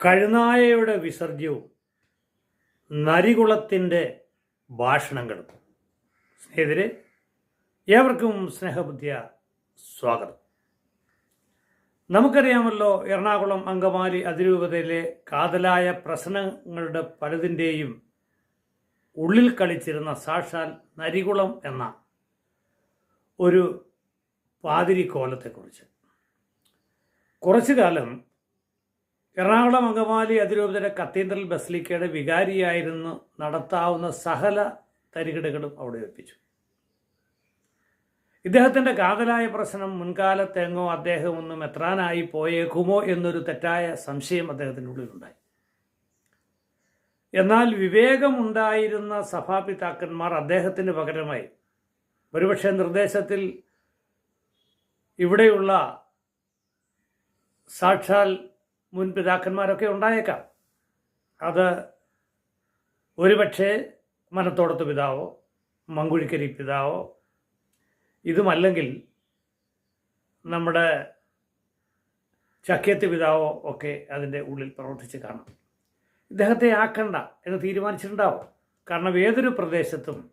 കഴുനായയുടെ വിസർജ്യവും നരികുളത്തിന്റെ ഭാഷണങ്ങളും. സ്നേഹിതരെ ഏവർക്കും സ്നേഹബുദ്ധിയ സ്വാഗതം. നമുക്കറിയാമല്ലോ എറണാകുളം അങ്കമാലി അതിരൂപതയിലെ കാതലായ പ്രശ്നങ്ങളുടെ പലതിന്റെയും ഉള്ളിൽ കളിച്ചിരുന്ന സാക്ഷാൽ നരികുളം എന്ന ഒരു പാതിരി കോലത്തെക്കുറിച്ച് കുറച്ചു കാലം എറണാകുളം അങ്കമാലി അതിരൂപതയുടെ കത്തീഡ്രൽ ബസ്ലിക്കയുടെ വികാരിയായിരുന്നു നടത്താവുന്ന സകല തരികിടകളും അവിടെ എത്തിച്ചു. ഇദ്ദേഹത്തിന്റെ കാതലായ പ്രശ്നം മുൻകാലത്തെങ്ങോ അദ്ദേഹം ഒന്നും എത്രാനായി പോയേക്കുമോ എന്നൊരു തെറ്റായ സംശയം അദ്ദേഹത്തിന്റെ ഉള്ളിലുണ്ടായി. എന്നാൽ വിവേകമുണ്ടായിരുന്ന സഭാപിതാക്കന്മാർ അദ്ദേഹത്തിന് പകരമായി ഒരുപക്ഷെ നിർദ്ദേശത്തിൽ ഇവിടെയുള്ള സാക്ഷാൽ മുൻ പിതാക്കന്മാരൊക്കെ ഉണ്ടായേക്കാം. അത് ഒരുപക്ഷെ മനത്തോടത്ത് പിതാവോ മങ്കുഴിക്കരി പിതാവോ ഇതുമല്ലെങ്കിൽ നമ്മുടെ ചക്കേത്ത് പിതാവോ ഒക്കെ അതിന്റെ ഉള്ളിൽ പ്രവർത്തിച്ച് കാണും. ഇദ്ദേഹത്തെ ആക്കണ്ട എന്ന് തീരുമാനിച്ചിട്ടുണ്ടാവും. കാരണം ഏതൊരു പ്രദേശത്തും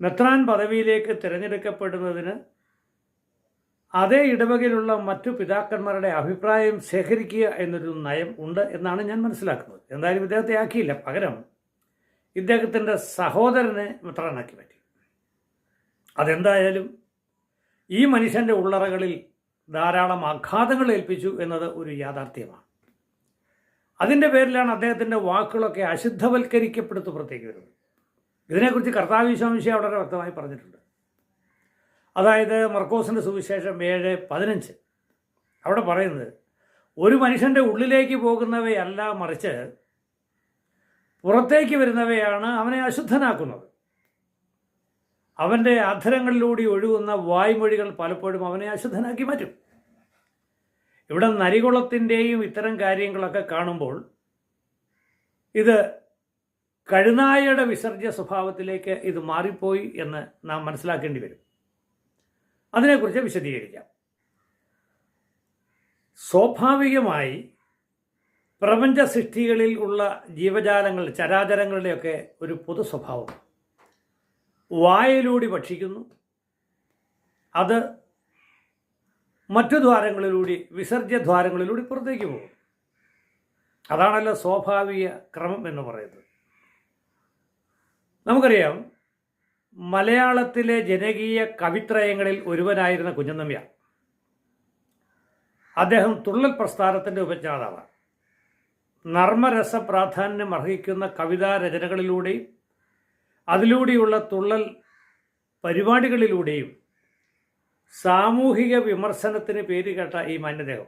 മെത്രാൻ പദവിയിലേക്ക് തിരഞ്ഞെടുക്കപ്പെടുന്നതിന് അതേ ഇടവകയിലുള്ള മറ്റു പിതാക്കന്മാരുടെ അഭിപ്രായം ശേഖരിക്കുക എന്നൊരു നയം ഉണ്ട് എന്നാണ് ഞാൻ മനസ്സിലാക്കുന്നത്. എന്തായാലും ഇദ്ദേഹത്തെ ആക്കിയില്ല. പകരം ഇദ്ദേഹത്തിന്റെ സഹോദരനെ മെത്രാനാക്കി പറ്റി അതെന്തായാലും ഈ മനുഷ്യന്റെ ഉള്ളറകളിൽ ധാരാളം ആഘാതങ്ങൾ ഏൽപ്പിച്ചു എന്നത് ഒരു യാഥാർത്ഥ്യമാണ്. അതിന്റെ പേരിലാണ് അദ്ദേഹത്തിന്റെ വാക്കുകളൊക്കെ അശുദ്ധവൽക്കരിക്കപ്പെടുത്തു പുറത്തേക്ക് വരുന്നത്. ഇതിനെക്കുറിച്ച് കർത്താവിശ്വാമിശ വളരെ വ്യക്തമായി പറഞ്ഞിട്ടുണ്ട്. അതായത് മർക്കോസിന്റെ സുവിശേഷം ഏഴ് പതിനഞ്ച്. അവിടെ പറയുന്നത് ഒരു മനുഷ്യന്റെ ഉള്ളിലേക്ക് പോകുന്നവയല്ല മറിച്ച് പുറത്തേക്ക് വരുന്നവയാണ് അവനെ അശുദ്ധനാക്കുന്നത്. അവന്റെ അധരങ്ങളിലൂടെ ഒഴുകുന്ന വായ്മൊഴികൾ പലപ്പോഴും അവനെ അശുദ്ധനാക്കി മാറ്റും. ഇവിടെ നരികുളത്തിന്റെയും ഇത്തരം കാര്യങ്ങളൊക്കെ കാണുമ്പോൾ ഇത് കഴുനായയുടെ വിസർജ്യ സ്വഭാവത്തിലേക്ക് ഇത് മാറിപ്പോയി എന്ന് നാം മനസ്സിലാക്കേണ്ടി വരും. അതിനെക്കുറിച്ച് വിശദീകരിക്കാം. സ്വാഭാവികമായി പ്രപഞ്ച സൃഷ്ടികളിൽ ഉള്ള ജീവജാലങ്ങൾ ചരാചരങ്ങളുടെയൊക്കെ ഒരു പൊതു സ്വഭാവം. വായയിലൂടെ ഭക്ഷിക്കുന്നു. അത് മറ്റു ദ്വാരങ്ങളിലൂടെ വിസർജ്യ ദ്വാരങ്ങളിലൂടെ പുറത്തേക്ക് പോകും അതാണല്ലോ സ്വാഭാവിക ക്രമം എന്ന് പറയുന്നത്. നമുക്കറിയാം മലയാളത്തിലെ ജനകീയ കവിത്രയങ്ങളിൽ ഒരുവനായിരുന്ന കുഞ്ഞനമ്പ്യ. അദ്ദേഹം തുള്ളൽ പ്രസ്ഥാനത്തിന്റെ ഉപജ്ഞാതാവാണ്. നർമ്മരസ പ്രാധാന്യം അർഹിക്കുന്ന കവിതാ രചനകളിലൂടെയും അതിലൂടെയുള്ള തുള്ളൽ പരിപാടികളിലൂടെയും സാമൂഹിക വിമർശനത്തിന് പേരുകേട്ട ഈ മാന്യദേഹം.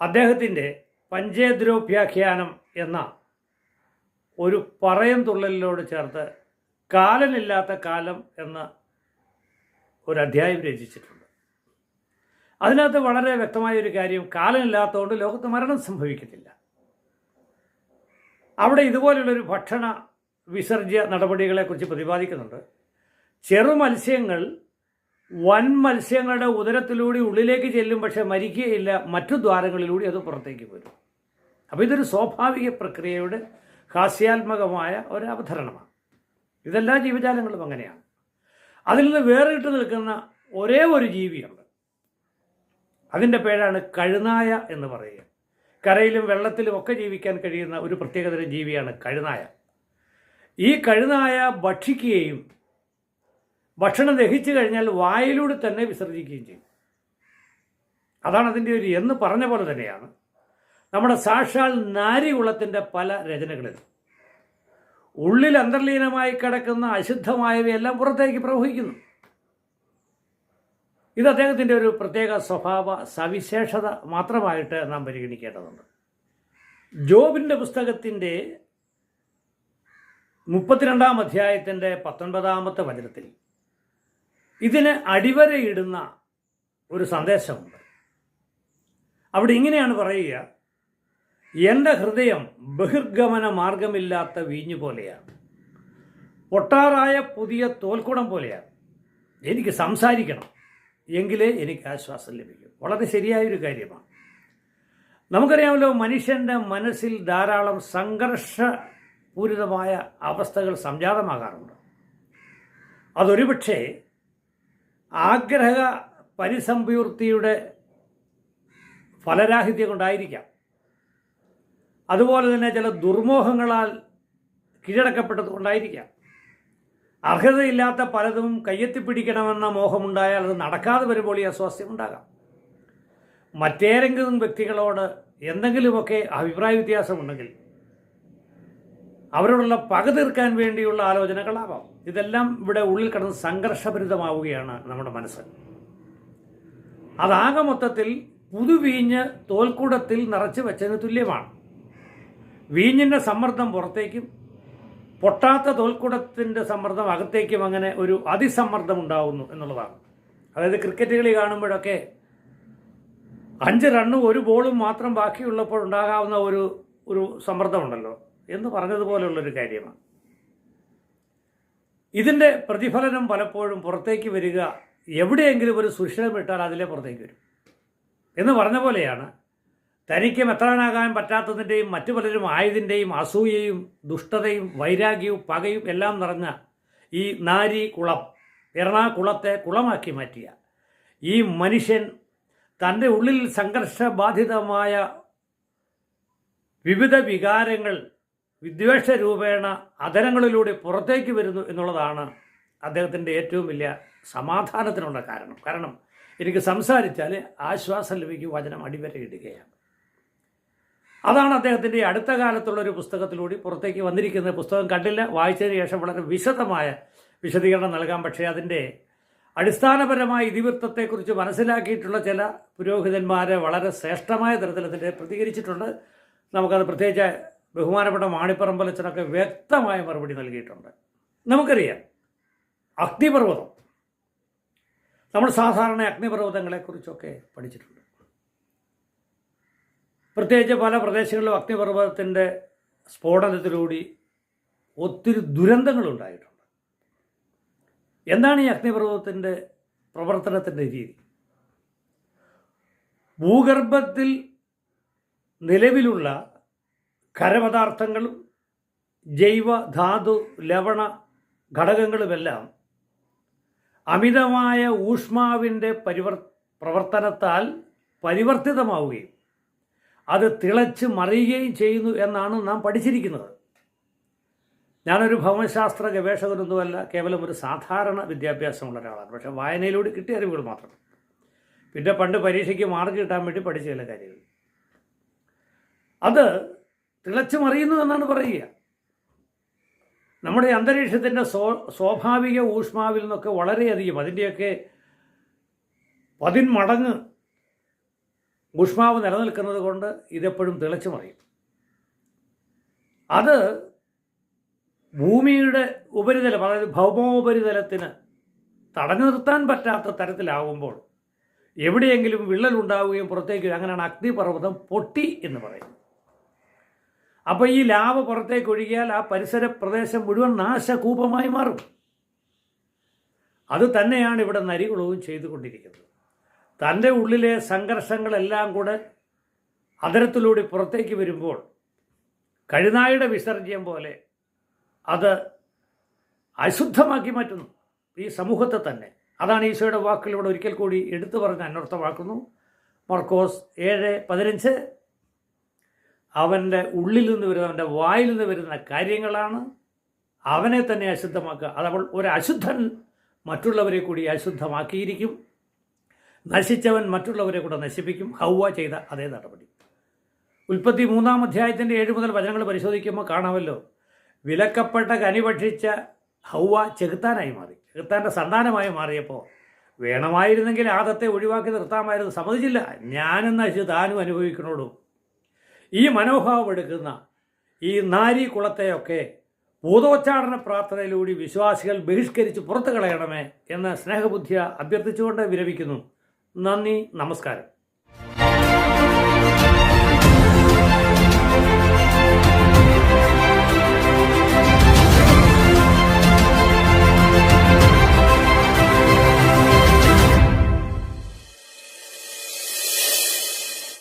അദ്ദേഹത്തിന്റെ പഞ്ചേദ്രോപ്യാഖ്യാനം എന്ന ഒരു പറയം തുള്ളലിനോട് ചേർത്ത് കാലനില്ലാത്ത കാലം എന്ന ഒരു അധ്യായം രചിച്ചിട്ടുണ്ട്. അതിനകത്ത് വളരെ വ്യക്തമായ ഒരു കാര്യം കാലനില്ലാത്തതുകൊണ്ട് ലോകത്ത് മരണം സംഭവിക്കത്തില്ല. അവിടെ ഇതുപോലുള്ളൊരു ഭക്ഷണ വിസർജ്യ നടപടികളെക്കുറിച്ച് പ്രതിപാദിക്കുന്നുണ്ട്. ചെറു മത്സ്യങ്ങൾ വൻ മത്സ്യങ്ങളുടെ ഉദരത്തിലൂടെ ഉള്ളിലേക്ക് ചെല്ലും പക്ഷേ മരിക്കുകയില്ല മറ്റു ദ്വാരങ്ങളിലൂടെ അത് പുറത്തേക്ക് വരും അപ്പോൾ ഇതൊരു സ്വാഭാവിക പ്രക്രിയയുടെ ഹാസ്യാത്മകമായ ഒരു അവതരണമാണ്. ഇതെല്ലാ ജീവജാലങ്ങളും അങ്ങനെയാണ്. അതിൽ നിന്ന് വേറിട്ട് നിൽക്കുന്ന ഒരേ ഒരു ജീവിയുണ്ട് അതിന്റെ പേരാണ് കഴുനായ എന്ന് പറയുക. കരയിലും വെള്ളത്തിലും ഒക്കെ ജീവിക്കാൻ കഴിയുന്ന ഒരു പ്രത്യേകതരം ജീവിയാണ് കഴുനായ. ഈ കഴുനായ ഭക്ഷിക്കുകയും ഭക്ഷണം ദഹിച്ചു കഴിഞ്ഞാൽ വായിലൂടെ തന്നെ വിസർജിക്കുകയും ചെയ്യും. അതാണ് അതിന്റെ ഒരു എന്ന് പറഞ്ഞ പോലെ തന്നെയാണ്. നമ്മുടെ സാക്ഷാൽ നാരികുളത്തിന്റെ പല രചനകളിലും ഉള്ളിൽ അന്തർലീനമായി കിടക്കുന്ന അശുദ്ധമായവയെല്ലാം പുറത്തേക്ക് പ്രവഹിക്കുന്നു. ഇത് അദ്ദേഹത്തിന്റെ ഒരു പ്രത്യേക സ്വഭാവ സവിശേഷത മാത്രമായിട്ട് നാം പരിഗണിക്കേണ്ടതുണ്ട്. ജോബിന്റെ പുസ്തകത്തിന്റെ മുപ്പത്തിരണ്ടാം അധ്യായത്തിന്റെ പത്തൊൻപതാമത്തെ വചനത്തിൽ ഇതിന് അടിവരയിടുന്ന ഒരു സന്ദേശമുണ്ട്. അവിടെ ഇങ്ങനെയാണ് പറയുക എന്റെ ഹൃദയം ബഹിർഗമന മാർഗമില്ലാത്ത വീഞ്ഞു പോലെയാണ്. ഒട്ടാറായ പുതിയ തോൽക്കുടം പോലെയാണ്. എനിക്ക് സംസാരിക്കണം എങ്കിലേ എനിക്ക് ആശ്വാസം ലഭിക്കും. വളരെ ശരിയായൊരു കാര്യമാണ്. നമുക്കറിയാമല്ലോ മനുഷ്യന്റെ മനസ്സിൽ ധാരാളം സംഘർഷപൂരിതമായ അവസ്ഥകൾ സംജാതമാകാറുണ്ട്. അതൊരുപക്ഷേ ആഗ്രഹ പരിസമ്പൂർത്തിയുടെ ഫലരാഹിത്യം കൊണ്ടായിരിക്കാം. അതുപോലെ തന്നെ ചില ദുർമോഹങ്ങളാൽ കീഴടക്കപ്പെട്ടത് കൊണ്ടായിരിക്കാം. അർഹതയില്ലാത്ത പലതും കയ്യെത്തിപ്പിടിക്കണമെന്ന മോഹമുണ്ടായാൽ അത് നടക്കാതെ വരുമ്പോൾ ഈ അസ്വാസ്ഥ്യം ഉണ്ടാകാം. മറ്റേതെങ്കിലും വ്യക്തികളോട് എന്തെങ്കിലുമൊക്കെ അഭിപ്രായ വ്യത്യാസമുണ്ടെങ്കിൽ അവരോടുള്ള പക തീർക്കാൻ വേണ്ടിയുള്ള ആലോചനകളാവാം. ഇതെല്ലാം ഇവിടെ ഉള്ളിൽ കിടന്ന് സംഘർഷഭരിതമാവുകയാണ് നമ്മുടെ മനസ്സ്. അതാകെ മൊത്തത്തിൽ പുതുവീഞ്ഞ് തോൽക്കൂടത്തിൽ നിറച്ച് വെച്ചതിന് തുല്യമാണ്. വീഞ്ഞിന്റെ സമ്മർദ്ദം പുറത്തേക്കും പൊട്ടാത്ത തോൽക്കുടത്തിന്റെ സമ്മർദ്ദം അകത്തേക്കും അങ്ങനെ ഒരു അതിസമ്മർദ്ദം ഉണ്ടാവുന്നു എന്നുള്ളതാണ്. അതായത് ക്രിക്കറ്റ് കളി കാണുമ്പോഴൊക്കെ അഞ്ച് റണ്ണും ഒരു ബോളും മാത്രം ബാക്കിയുള്ളപ്പോൾ ഉണ്ടാകാവുന്ന ഒരു ഒരു സമ്മർദ്ദമുണ്ടല്ലോ എന്ന് പറഞ്ഞതുപോലെയുള്ളൊരു കാര്യമാണ്. ഇതിന്റെ പ്രതിഫലനം പലപ്പോഴും പുറത്തേക്ക് വരിക എവിടെയെങ്കിലും ഒരു സുഷിരം ഇട്ടാൽ അതിലെ പുറത്തേക്ക് വരും. എന്ന് പറഞ്ഞ പോലെയാണ് തനിക്ക് മെത്രാനാകാൻ പറ്റാത്തതിന്റെയും മറ്റു പലരും ആയതിന്റെയും അസൂയയും ദുഷ്ടതയും വൈരാഗ്യവും പകയും എല്ലാം നിറഞ്ഞ ഈ നാരി കുളം എറണാകുളത്തെ കുളമാക്കി മാറ്റിയ. ഈ മനുഷ്യൻ തന്റെ ഉള്ളിൽ സംഘർഷബാധിതമായ വിവിധ വികാരങ്ങൾ വിദ്വേഷ രൂപേണ അതരങ്ങളിലൂടെ പുറത്തേക്ക് വരുന്നു എന്നുള്ളതാണ് അദ്ദേഹത്തിന്റെ ഏറ്റവും വലിയ സമാധാനത്തിനുള്ള കാരണം. കാരണം എനിക്ക് സംസാരിച്ചാൽ ആശ്വാസം ലഭിക്കും വചനം അടിവരയിടുകയാണ്. അതാണ് അദ്ദേഹത്തിന്റെ അടുത്ത കാലത്തുള്ള ഒരു പുസ്തകത്തിലൂടെ പുറത്തേക്ക് വന്നിരിക്കുന്ന പുസ്തകം കണ്ടില്ല. വായിച്ചതിന് ശേഷം വളരെ വിശദമായ വിശദീകരണം നൽകാം. പക്ഷേ അതിന്റെ അടിസ്ഥാനപരമായ ഇതിവൃത്തത്തെക്കുറിച്ച് മനസ്സിലാക്കിയിട്ടുള്ള ചില പുരോഹിതന്മാരെ വളരെ ശ്രേഷ്ഠമായ തരത്തിൽ അതിന്റെ പ്രതികരിച്ചിട്ടുണ്ട്. നമുക്കത് പ്രത്യേകിച്ച് ബഹുമാനപ്പെട്ട മാണിപ്പറമ്പലച്ചനൊക്കെ വ്യക്തമായ മറുപടി നൽകിയിട്ടുണ്ട്. നമുക്കറിയാം അഗ്നിപർവതം. നമ്മൾ സാധാരണ അഗ്നിപർവതങ്ങളെക്കുറിച്ചൊക്കെ പഠിച്ചിട്ടുണ്ട്. പ്രത്യേകിച്ച് പല പ്രദേശങ്ങളിലും അഗ്നിപർവതത്തിന്റെ സ്ഫോടനത്തിലൂടി ഒത്തിരി ദുരന്തങ്ങളുണ്ടായിട്ടുണ്ട്. എന്താണ് ഈ അഗ്നിപർവതത്തിന്റെ പ്രവർത്തനത്തിന്റെ രീതി? ഭൂഗർഭത്തിൽ നിലവിലുള്ള ഖരപദാർത്ഥങ്ങളും ജൈവ ധാതു ലവണ ഘടകങ്ങളുമെല്ലാം അമിതമായ ഊഷ്മാവിന്റെ പരിവർ പ്രവർത്തനത്താൽ പരിവർത്തിതമാവുകയും അത് തിളച്ച് മറിയുകയും ചെയ്യുന്നു എന്നാണ് നാം പഠിച്ചിരിക്കുന്നത്. ഞാനൊരു ഭൗമശാസ്ത്ര ഗവേഷകനൊന്നുമല്ല കേവലം ഒരു സാധാരണ വിദ്യാഭ്യാസമുള്ള ഒരാളാണ്. പക്ഷേ വായനയിലൂടെ കിട്ടിയ അറിവുകൾ മാത്രം. പിന്നെ പണ്ട് പരീക്ഷയ്ക്ക് മാർക്ക് കിട്ടാൻ വേണ്ടി പഠിച്ച ചില കാര്യങ്ങൾ. അത് തിളച്ചു മറിയുന്നു എന്നാണ് പറയുക. നമ്മുടെ അന്തരീക്ഷത്തിന്റെ സ്വ സ്വാഭാവിക ഊഷ്മാവിൽ നിന്നൊക്കെ വളരെയധികം അതിന്റെയൊക്കെ പതിന്മടങ്ങ് ഊഷ്മാവ് നിലനിൽക്കുന്നത് കൊണ്ട് ഇതെപ്പോഴും തിളച്ചു മറിയും അത് ഭൂമിയുടെ ഉപരിതലം അതായത് ഭൗമോപരിതലത്തിന് തടഞ്ഞു നിർത്താൻ പറ്റാത്ത തരത്തിലാവുമ്പോൾ എവിടെയെങ്കിലും വിള്ളലുണ്ടാവുകയും പുറത്തേക്ക് അങ്ങനെയാണ് അഗ്നിപർവതം പൊട്ടി എന്ന് പറയുന്നത്. അപ്പോൾ ഈ ലാവ പുറത്തേക്ക് ഒഴുകിയാൽ ആ പരിസര പ്രദേശം മുഴുവൻ നാശകൂപമായി മാറും. അത് തന്നെയാണ് ഇവിടെ നരികുളവും ചെയ്തുകൊണ്ടിരിക്കുന്നത്. തന്റെ ഉള്ളിലെ സംഘർഷങ്ങളെല്ലാം കൂടെ അതരത്തിലൂടെ പുറത്തേക്ക് വരുമ്പോൾ കഴുനായുടെ വിസർജ്യം പോലെ അത് അശുദ്ധമാക്കി മാറ്റുന്നു ഈ സമൂഹത്തെ തന്നെ. അതാണ് ഈശോയുടെ വാക്കിലൂടെ ഒരിക്കൽ കൂടി എടുത്തു പറഞ്ഞ് അന്വർത്ഥമാക്കുന്നു മർക്കോസ് ഏഴ് പതിനഞ്ച്. അവന്റെ ഉള്ളിൽ നിന്ന് വരുന്ന അവന്റെ വായിൽ നിന്ന് വരുന്ന കാര്യങ്ങളാണ് അവനെ തന്നെ അശുദ്ധമാക്കുക. അതവൾ ഒരു അശുദ്ധൻ മറ്റുള്ളവരെ കൂടി അശുദ്ധമാക്കിയിരിക്കും. നശിച്ചവൻ മറ്റുള്ളവരെ കൂടെ നശിപ്പിക്കും. ഹൗവ ചെയ്ത അതേ നടപടി. ഉൽപ്പത്തി മൂന്നാം അധ്യായത്തിന്റെ ഏഴ് മുതൽ വചനങ്ങൾ പരിശോധിക്കുമ്പോൾ കാണാമല്ലോ. വിലക്കപ്പെട്ട കനി ഭക്ഷിച്ച ഹൗവ ചെകുത്താനായി മാറി. ചെകുത്താന്റെ സന്താനമായി മാറിയപ്പോൾ വേണമായിരുന്നെങ്കിൽ ആദത്തെ ഒഴിവാക്കി നിർത്താമായിരുന്നു. സമ്മതിച്ചില്ല. ഞാനും നശിച്ച് താനും അനുഭവിക്കണോളൂ ഈ മനോഭാവം എടുക്കുന്ന ഈ നാരി കുളത്തെയൊക്കെ ഭൂതോച്ചാടന പ്രാർത്ഥനയിലൂടെ വിശ്വാസികൾ ബഹിഷ്കരിച്ച് പുറത്തു കളയണമേ എന്ന് സ്നേഹബുദ്ധിയ അഭ്യർത്ഥിച്ചുകൊണ്ട് വിരമിക്കുന്നു. നന്ദി നമസ്കാരം.